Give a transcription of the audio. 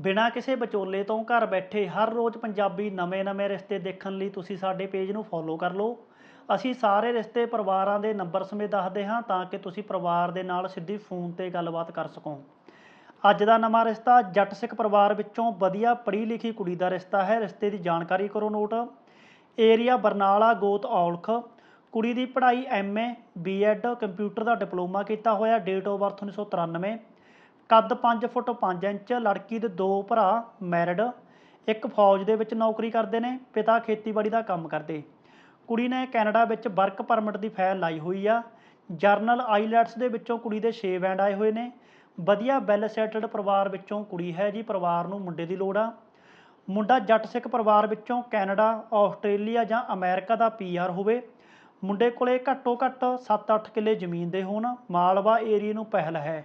ਬਿਨਾਂ ਕਿਸੇ ਵਿਚੋਲੇ ਤੋਂ ਘਰ ਬੈਠੇ ਹਰ ਰੋਜ਼ ਪੰਜਾਬੀ ਨਵੇਂ-ਨਵੇਂ ਰਿਸ਼ਤੇ ਦੇਖਣ ਲਈ ਤੁਸੀਂ ਸਾਡੇ ਪੇਜ ਨੂੰ ਫੋਲੋ ਕਰ ਲਓ। ਅਸੀਂ ਸਾਰੇ ਰਿਸ਼ਤੇ ਪਰਿਵਾਰਾਂ ਦੇ ਨੰਬਰ ਸਮੇਤ ਦੱਸਦੇ ਹਾਂ ਤਾਂ ਕਿ ਤੁਸੀਂ ਪਰਿਵਾਰ ਦੇ ਨਾਲ ਸਿੱਧੀ ਫੋਨ ਤੇ ਗੱਲਬਾਤ ਕਰ ਸਕੋ। ਅੱਜ ਦਾ ਨਵਾਂ ਰਿਸ਼ਤਾ ਜੱਟ ਸਿੱਖ ਪਰਿਵਾਰ ਵਿੱਚੋਂ ਵਧੀਆ ਪੜ੍ਹੀ ਲਿਖੀ ਕੁੜੀ ਦਾ ਰਿਸ਼ਤਾ ਹੈ। ਰਿਸ਼ਤੇ ਦੀ ਜਾਣਕਾਰੀ ਕਰੋ ਨੋਟ। ਏਰੀਆ ਬਰਨਾਲਾ, ਗੋਤ ਔਲਖ। ਕੁੜੀ ਦੀ ਪੜ੍ਹਾਈ ਐਮਏ ਬੀਐਡ ਕੰਪਿਊਟਰ ਦਾ ਡਿਪਲੋਮਾ ਕੀਤਾ ਹੋਇਆ ਡੇਟ ਆਫ ਬਰਥ 1993 ਕੱਦ 5 ਫੁੱਟ 5 ਇੰਚ, ਲੜਕੀ ਦੇ ਦੋ ਭਰਾ ਮੈਰਿਡ, ਇੱਕ ਫੌਜ ਦੇ ਵਿੱਚ ਨੌਕਰੀ ਕਰਦੇ ਨੇ, ਪਿਤਾ ਖੇਤੀਬਾੜੀ ਦਾ ਕੰਮ ਕਰਦੇ। ਕੁੜੀ ਨੇ ਕੈਨੇਡਾ ਵਿੱਚ ਵਰਕ ਪਰਮਿਟ ਦੀ ਫਾਈਲ ਲਾਈ ਹੋਈ ਆ। ਜਰਨਲ ਆਈਲੈਟਸ ਦੇ ਵਿੱਚੋਂ ਕੁੜੀ ਦੇ 6 ਬੈਂਡ ਆਏ ਹੋਏ ਨੇ। ਵਧੀਆ ਵੈਲ ਸੈਟਲਡ ਪਰਿਵਾਰ ਵਿੱਚੋਂ ਕੁੜੀ ਹੈ ਜੀ, ਪਰਿਵਾਰ ਨੂੰ ਮੁੰਡੇ ਦੀ ਲੋੜ ਆ। ਮੁੰਡਾ ਜੱਟ ਸਿੱਖ ਪਰਿਵਾਰ ਵਿੱਚੋਂ ਕੈਨੇਡਾ, ਆਸਟ੍ਰੇਲੀਆ ਜਾਂ ਅਮਰੀਕਾ ਦਾ ਪੀਆਰ ਹੋਵੇ। ਮੁੰਡੇ ਕੋਲੇ ਘੱਟੋ ਘੱਟ 7-8 ਕਿੱਲੇ ਜ਼ਮੀਨ ਦੇ ਹੋਣ। ਮਾਲਵਾ ਏਰੀਆ ਨੂੰ ਪਹਿਲ ਹੈ।